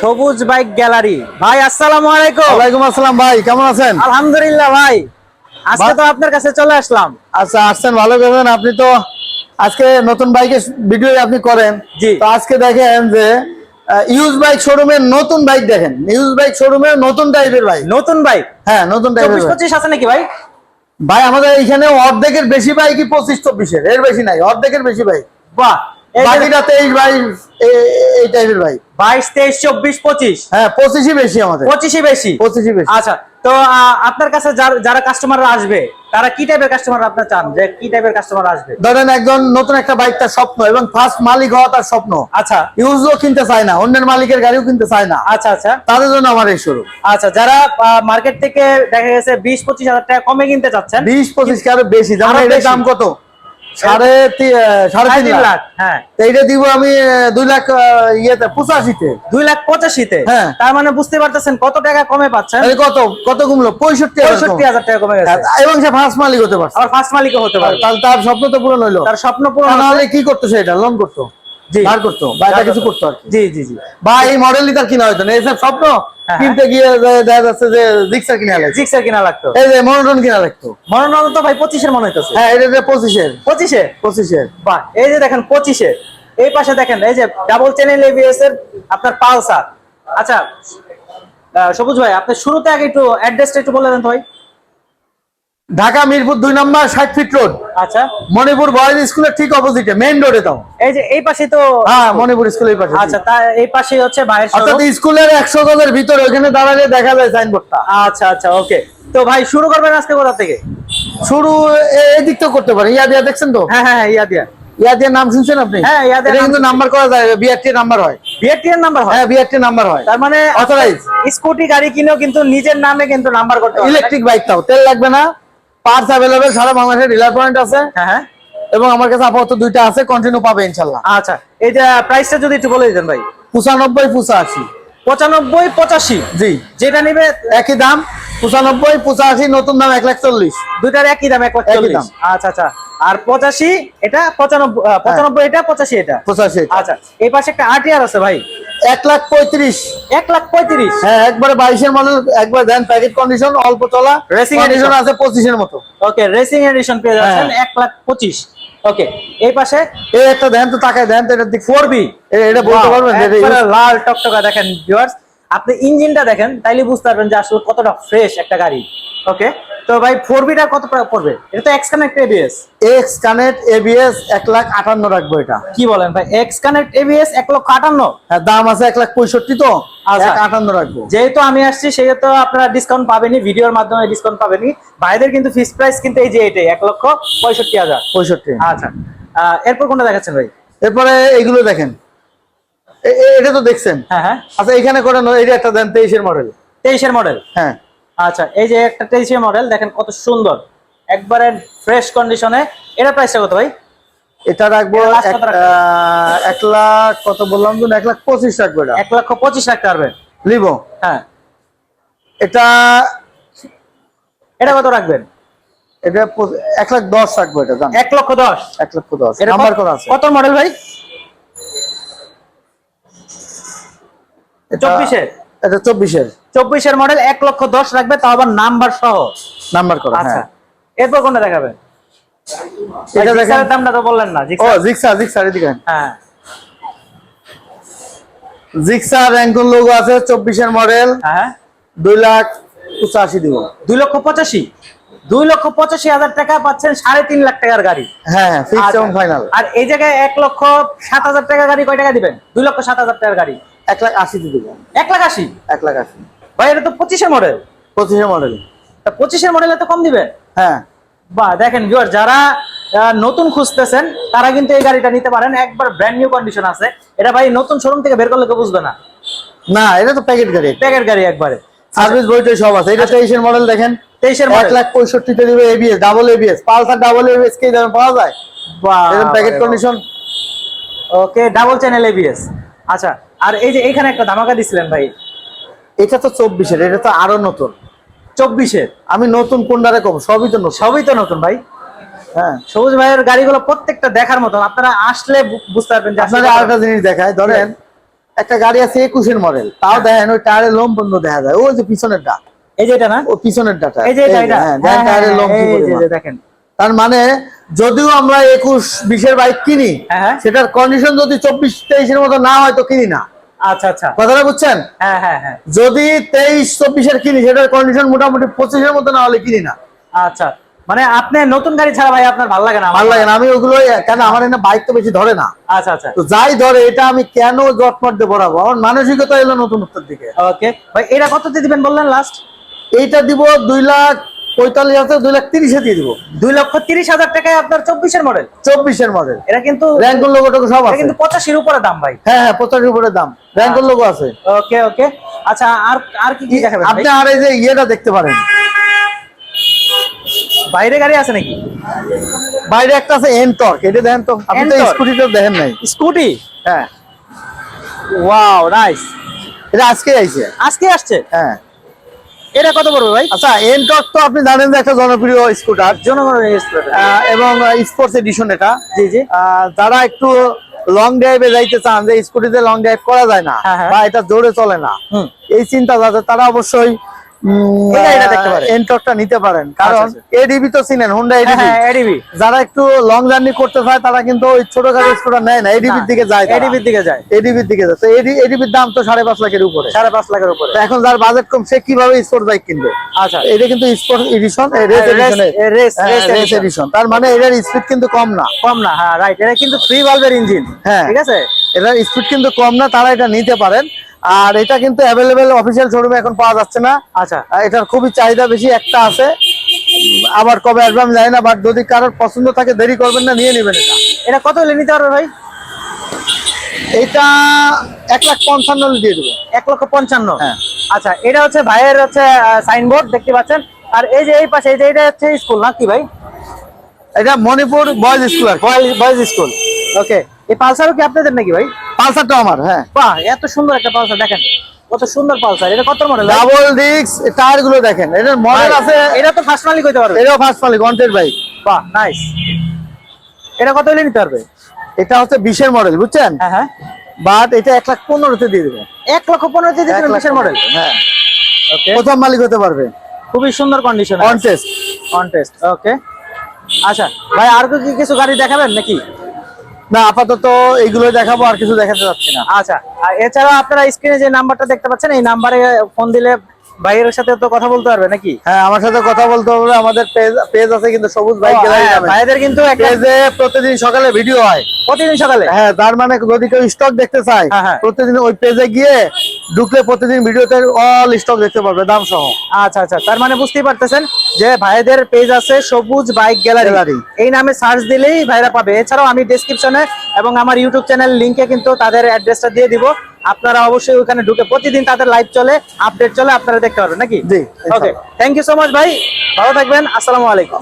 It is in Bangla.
সবুজ বাইক গ্যালারি। ভাই আসসালামু আলাইকুম। ওয়ালাইকুম আসসালাম ভাই কেমন আছেন? আলহামদুলিল্লাহ ভাই। আজকে তো আপনার কাছে চলে আসলাম। আচ্ছা আসছেন ভালো করবেন। আপনি তো আজকে নতুন বাইকের ভিডিও আপনি করেন। জি। তো আজকে দেখেন যে ইউজ বাইক শোরুমের নতুন বাইক দেখেন। ইউজ বাইক শোরুমের নতুন টাইপের বাইক নতুন বাইক হ্যাঁ নতুন টাইপের চব্বিশ পঁচিশ আছে নাকি ভাই? ভাই আমাদের এখানে অর্ধেকের বেশি বাইকই পঁচিশ চব্বিশের। এর বেশি নাই অর্ধেকের বেশি বাইক বাহ! বাকিটা তেইশ বাইশ এই টাইপের বাইক বাইশ তেইশ চব্বিশ পঁচিশ? হ্যাঁ পঁচিশই বেশি আমাদের। পঁচিশই বেশি? পঁচিশই বেশি। আচ্ছা তো আপনার কাছে যারা কাস্টমাররা আসবে তারা কি টাইপের কাস্টমার আপনার চান? যে কি টাইপের কাস্টমার আসবে? ধরেন একজন নতুন একটা বাইক তার স্বপ্ন এবং ফার্স্ট মালিক হওয়া তার স্বপ্ন। আচ্ছা। ইউজও কিনতে চায় না অন্যের মালিকের গাড়িও কিনতে চায় না। আচ্ছা আচ্ছা। তাদের জন্য আমার এই শুরু আচ্ছা যারা মার্কেট থেকে দেখা গেছে বিশ পঁচিশ হাজার টাকা কমে কিনতে চাচ্ছেন বিশ পঁচিশ আরও বেশি। দাম কত? সাড়ে তিন লাখ। হ্যাঁ। এইটা দিব আমি দুই লাখ ইয়েতে পঁচাশিতে। দুই লাখ পঁচাশিতে? হ্যাঁ। তার মানে বুঝতে পারতেছেন কত টাকা কমে পাচ্ছেন? কত? কত কমলো? পঁয়ষট্টি পঁয়ষট্টি হাজার টাকা কমে গেছে। হ্যাঁ, এবং সে ফার্স্ট মালিক হতে পারছে। আবার ফার্স্ট মালিকও হতে পারে তাহলে তার স্বপ্ন তো পূরণ হইল। তার স্বপ্ন পূরণ হচ্ছে। কি করতো সেটা লোন করতো? জি। করতো। বা এটা কিছু করতো আর জি জি জি। বা এই মডেলই তার কিনা হইতো না। এইসব স্বপ্ন হ্যাঁ। কিনতে গিয়ে দেখা যাচ্ছে যে জিক্সার কিনা লাগছে জিক্সার কিনা লাগতো। এই যে মনোটন কিনা লাগতো। মনোনয়ন তো ভাই পঁচিশের মনে হইতেছে। হ্যাঁ এটা যে পঁচিশের। পঁচিশে? পঁচিশের বাহ এই যে দেখেন পঁচিশে। এই পাশে দেখেন এই যে ডাবল চ্যানেল এবিএস এর আপনার পালসার। আচ্ছা সবুজ ভাই আপনি শুরুতে আগে একটু অ্যাড্রেসটা একটু বলে দেন তো ভাই। ঢাকা মিরপুর দুই নম্বর ষাট ফিট রোড। আচ্ছা। মণিপুর বয়েজ স্কুলের ঠিক অপোজিটে মেইন রোডে দাও এই যে এই পাশে তো হ্যাঁ মণিপুর স্কুলের পাশে আচ্ছা তা এই পাশে হচ্ছে ভাইয়ের অর্থাৎ স্কুলের একশো গজের ভিতরে ওখানে দাঁড়ালে দেখা যায় সাইনবোর্ডটা আচ্ছা আচ্ছা ওকে তো ভাই শুরু করবেন আজকে কোথা থেকে? শুরু এ- এদিক তো করতে পারেন ইয়া দিয়া দেখছেন তো? হ্যাঁ হ্যাঁ হ্যাঁ ইয়া দিয়া ইয়া দিয়ে নাম শুনছেন আপনি? হ্যাঁ, ইয়া দিয়ে কিন্তু নাম্বার করা যায় বিআরটি নাম্বার হয়। বিআরটি এর নাম্বার হয়? হ্যাঁ বিআরটি নাম্বার হয়। তার মানে অথরাইজ স্কুটি গাড়ি কিনেও কিন্তু নিজের নামে কিন্তু নাম্বার করতে হবে ইলেকট্রিক বাইক তাও। তেল লাগবে না। পার্টস অ্যাভেলেবেল সারা বাংলাদেশে ডিলার পয়েন্ট আছে। হ্যাঁ হ্যাঁ। এবং আমার কাছে আপাতত দুইটা আছে কন্টিনিউ পাবে ইনশাল্লাহ। আচ্ছা যে প্রাইসটা যদি একটু বলে দিতেন ভাই। পঁচানব্বই পঁচাশি। পঁচানব্বই পঁচাশি? জি। যেটা নিবে একই দাম পঁচানব্বই পঁচাশি নতুন দাম এক লাখ চল্লিশ। দুইটার একই দাম এক লাখ একই চল্লিশ। দাম। আচ্ছা আচ্ছা। আর পঁচাশি এটা পঁচানব্বই আহ, পঁচানব্বই এটা পঁচাশি এটা? পঁচাশি আচ্ছা এই পাশে একটা আরটিআর আছে ভাই। এক লাখ পঁয়ত্রিশ। এক লাখ পঁয়ত্রিশ? হ্যাঁ একবারে বাইশের মডেল একবার দেন প্যাকেট কন্ডিশন অল্প চলা। রেসিং এডিশন আছে পঁচিশের মতো। ওকে রেসিং এডিশন পেয়ে যাচ্ছেন হ্যাঁ। এক লাখ পঁচিশ। ওকে এই পাশে এই একটা দেন তো তাকায় দেন তো এটা দিক ফোর বি এটা বলতে পারবেন লাল টকটকা দেখেন ভিউয়ার্স আপনি ইঞ্জিনটা দেখেন তাইলে বুঝতে পারবেন যে আসলে কতটা ফ্রেশ একটা গাড়ি। ওকে তো ভাই ফোর বিটা কত পড়বে? এটা তো X connect ABS X connect ABS এক লাখ আটান্ন রাখব এটা। কি বলেন ভাই এক্স কানেক্ট এবিএস এক লক্ষ আটান্ন? হ্যাঁ দাম আছে এক লাখ পঁয়ষট্টি তো। আচ্ছা। আটান্ন রাখব। যেহেতু আমি আসছি সেহেতু আপনারা ডিসকাউন্ট পাবেনি ভিডিওর মাধ্যমে ডিসকাউন্ট পাবেনি ভাইদের কিন্তু ফিক্স প্রাইস কিন্তু এই যে এটাই এক লক্ষ পঁয়ষট্টি হাজার। পঁয়ষট্টি। আচ্ছা। আহ, এরপর কোনটা দেখাচ্ছেন ভাই? এরপরে এইগুলো দেখেন। এটা তো দেখছেন? হ্যাঁ হ্যাঁ। আচ্ছা এখানে করে নয়, এটা একটা দেন তেইশের মডেল তেইশের মডেল হ্যাঁ। আচ্ছা এই যে একটা তেইশের মডেল দেখেন কত সুন্দর। একবারে ফ্রেশ কন্ডিশনে এটা প্রাইসটা কত ভাই? এটা রাখব এক লাখ কত বললাম এক লাখ পঁচিশ রাখব এটা। এক লক্ষ পঁচিশ রাখতে পারবেন। লিবো? হ্যাঁ। এটা এটা কত রাখবেন? এটা এক লাখ দশ রাখব এটা এক লক্ষ দশ। এক লক্ষ দশ। এটা নাম্বার কত- আছে। কত মডেল ভাই? চব্বিশের? এটা চব্বিশের। চব্বিশের মডেল এক লক্ষ দশ রাখবে তাও আবার নাম্বার সহ। নাম্বার করা আচ্ছা। হ্যাঁ। এরপর কোনটা দেখাবেন? এটা দেখেন। দামটা তো বললেন না ও জিক্সার জিক্সার জিক্সার এদিকে হ্যাঁ। জিক্সার র্যাঙ্কুন লোগো আছে চব্বিশের মডেল হ্যাঁ। দুই লাখ পঁচাশি দিব। দুই লক্ষ পঁচাশি? দুই লক্ষ পঁচাশি হাজার টাকা পাচ্ছেন সাড়ে তিন লাখ টাকার গাড়ি। হ্যাঁ হ্যাঁ ফিক্স আচ্ছা। এবং ফাইনাল আর এই জায়গায় এক লক্ষ সাত হাজার টাকা গাড়ি কয় টাকা দিবেন? দুই লক্ষ সাত হাজার টাকার গাড়ি। এক লাখ আশি দিব। এক লাখ আশি? এক লাখ আশি। ভাই এটা তো পঁচিশের মডেল পঁচিশের মডেল তা পঁচিশের মডেল এত কম দিবেন হ্যাঁ। বা দেখেন ভিউয়ার যারা নতুন খুঁজতেছেন তারা কিন্তু এই গাড়িটা নিতে পারেন। একবার ব্র্যান্ড নিউ কন্ডিশন আছে। এটা ভাই নতুন শোরুম থেকে বের করলে কেউ বুঝবে না। না এটা তো প্যাকেট গাড়ি। প্যাকের গাড়ি একবারে। সার্ভিস বইটাই সব আছে। এটা তেইশের মডেল দেখেন। তেইশের এক লাখ পঁয়ষট্টিতে দিবে ABS double ABS Pulsar double ABS কে দামে পাওয়া যায়? Packet condition okay double channel ABS আচ্ছা আর এই যে এখানে একটা ধামাকা দিছিলেন ভাই। এটা তো চব্বিশের এটা তো আরও নতুন। চব্বিশের? আমি নতুন কোনটারে কম সবই তো নতুন। সবই তো নতুন ভাই। হ্যাঁ। সবুজ ভাইয়ের গাড়িগুলো প্রত্যেকটা দেখার মতন আপনারা আসলে বুঝতে পারবেন যে আপনাকে আরেকটা জিনিস দেখায় ধরেন একটা গাড়ি আছে একুশের মডেল। তাও দেখেন ওই টায়ারের লোম বন্ধ দেখা যায়। ওই যে পিছনেরটা এই যে এটা না? ও পিছনের ডাটা। এই যে এটা হ্যাঁ, হ্যাঁ, হ্যাঁ, টায়ারের লোম কি এই যে, পরিমাণ। যে, দেখেন। তার মানে যদিও আমরা একুশ বিশের বাইক কিনি হ্যাঁ, হ্যাঁ। সেটার কন্ডিশন যদি চব্বিশ তেইশের মতো না হয় তো কিনি না। আচ্ছা আচ্ছা। কথাটা বুঝছেন? হ্যাঁ হ্যাঁ হ্যাঁ। যদি তেইশ চব্বিশের কিনি সেটার কন্ডিশন মোটামুটি পঁচিশের মতো না হলে কিনি না। আচ্ছা। মানে আপনি নতুন গাড়ি ছাড়া ভাই আপনার ভালো লাগে না? ভালো লাগে না। আমি ওগুলো কেন আমার এখানে বাইক তো বেশি ধরে না। আচ্ছা আচ্ছা। তো যাই ধরে এটা আমি কেন জটমট দিয়ে বরাবো আমার মানসিকতা এলো নতুনত্বের দিকে। ওকে ভাই এটা কত দিয়ে দিবেন বললেন লাস্ট এইটা দিব দুই লাখ পঁয়তাল্লিশ হাজার দুই লাখ তিরিশে দিয়ে দিব। দুই লক্ষ তিরিশ হাজার টাকায় আপনার চব্বিশের মডেল চব্বিশের মডেল এটা কিন্তু র্যাঙ্কল লোগো টোগো সব আছে। কিন্তু পঁচাশির উপরে দাম ভাই। হ্যাঁ হ্যাঁ পঁচাশির উপরে দাম। র্যাঙ্কল লোগো আছে। ওকে ওকে আচ্ছা আর আর কি কি দেখাবেন আপনি আর এই যে ইয়েটা দেখতে পারেন। বাইরে গাড়ি আছে নাকি? বাইরে একটা আছে এনটর্ক এটা দেখেন তো আপনি তো? স্কুটিটা দেখেন নাই। স্কুটি হ্যাঁ। ওয়াও নাইস এটা আজকে আইছে। আজকে আসছে? হ্যাঁ। এটা কত পড়বে ভাই? আচ্ছা এনটক তো আপনি জানেন যে একটা জনপ্রিয় স্কুটার জনগণের স্কুটার এবং স্পোর্টস এডিশন এটা। জি জি। যারা একটু লং ড্রাইভে যাইতে চান যে স্কুটিতে লং ড্রাইভ করা যায় না হ্যাঁ, হ্যাঁ। বা এটা জোরে চলে না এই চিন্তা যাতে তারা অবশ্যই এনটকটা নিতে পারেন। কারণ আচ্ছা, এডিবি তো চিনেন হুন্ডা হ্যাঁ এডিবি হ্যাঁ যারা একটু লং জার্নি করতে চায় তারা কিন্তু ওই ছোট গাড়ি স্কুটার নেয় না এডিবির দিকে যায় এডিবির দিকে যায়। এডিবির দিকে যায়। তো এডিবির দাম তো সাড়ে পাঁচ লাখের উপরে। সাড়ে পাঁচ লাখের উপরে। এখন যার বাজেট কম সে কীভাবে স্পোর্ট বাইক কিনবে? আচ্ছা। এটা কিন্তু স্পোর্ট এডিশন রেস হ্যাঁ। এডিশন তার মানে এটার স্পিড কিন্তু কম না। কম না হ্যাঁ রাইট এটা কিন্তু থ্রি ভালভের ইঞ্জিন হ্যাঁ। ঠিক আছে? এটার স্পিড কিন্তু কম না তারা এটা নিতে পারেন। আর এটা কিন্তু অ্যাভেলেবেল অফিসিয়াল শোরুমে এখন পাওয়া যাচ্ছে না। আচ্ছা। এটার খুবই চাহিদা বেশি একটা আছে। আবার কবে আসবে আমি জানি না বাট যদি কারোর পছন্দ থাকে দেরি করবেন না নিয়ে নেবেন এটা। এটা কত হলে নিতে পারবে ভাই? এটা এক লাখ পঞ্চান্ন দিয়ে দেবো। এক লক্ষ পঞ্চান্ন। হ্যাঁ। আচ্ছা এটা হচ্ছে ভাইয়ের হচ্ছে সাইনবোর্ড দেখতে পাচ্ছেন? আর এই যে এই পাশে এই যে এটা হচ্ছে স্কুল না কি ভাই? এটা মণিপুর বয়েজ স্কুল আর বয়েজ স্কুল। ওকে। এই পালসারও কি আপনাদের নাকি ভাই? পালসারটা আমার হ্যাঁ। বাহ এত সুন্দর একটা পালসার দেখেন। কত সুন্দর পালসার। এটা কত মডেল ডাবল ডিস্ক টায়ারগুলো দেখেন। এটার মডেল আছে এটা তো ফার্স্ট মালিক হইতে পারবে। এটাও ফার্স্ট মালিক ওয়ান্টেড বাইক বাহ নাইস এটা কত হলে নিতে পারবে? এটা হচ্ছে বিশের মডেল বুঝছেন? হ্যাঁ হ্যাঁ। বাট এটা এক লাখ পনেরোতে দিয়ে দেবে। এক লক্ষ পনেরো দিয়ে লাখ বিশের মডেল হ্যাঁ। ওকে প্রথম মালিক হতে পারবে। খুবই সুন্দর condition on test on test okay আচ্ছা ভাই আর কি কিছু গাড়ি দেখাবেন নাকি? না, আপাতত এইগুলো দেখাবো, আর কিছু দেখাতে যাচ্ছি না। আচ্ছা এছাড়া আপনারা স্ক্রিনে যে নাম্বারটা দেখতে পাচ্ছেন, এই নাম্বারে ফোন দিলে ভাইয়ের সাথে তো কথা বলতে পারবে নাকি? হ্যাঁ আমার সাথে কথা বলতে হবে আমাদের পেজ আছে কিন্তু সবুজ বাইক গ্যালারি হ্যাঁ, নামে। ভাইদের কিন্তু একটা পেজে প্রতিদিন সকালে ভিডিও হয়। প্রতিদিন সকালে? হ্যাঁ তার মানে যদি কেউ স্টক দেখতে চায় হ্যাঁ, হ্যাঁ। প্রতিদিন ওই পেজে গিয়ে ঢুকলে প্রতিদিন ভিডিওতে অল স্টক দেখতে পারবে দাম সহ। আচ্ছা আচ্ছা তার মানে বুঝতেই পারতেছেন যে ভাইদের পেজ আছে সবুজ বাইক গ্যালারি। এই নামে সার্চ দিলেই ভাইরা পাবে। এছাড়াও আমি ডেসক্রিপশনে এবং আমার ইউটিউব চ্যানেল লিংকে কিন্তু তাদের অ্যাড্রেসটা দিয়ে দিব। আপনারা অবশ্যই ওখানে ঢুকে প্রতিদিন তাদের লাইভ চলে আপডেট চলে আপনারা দেখতে পারবেন নাকি? জি, okay thank you so much ভাই। ভালো থাকবেন আসসালামু আলাইকুম।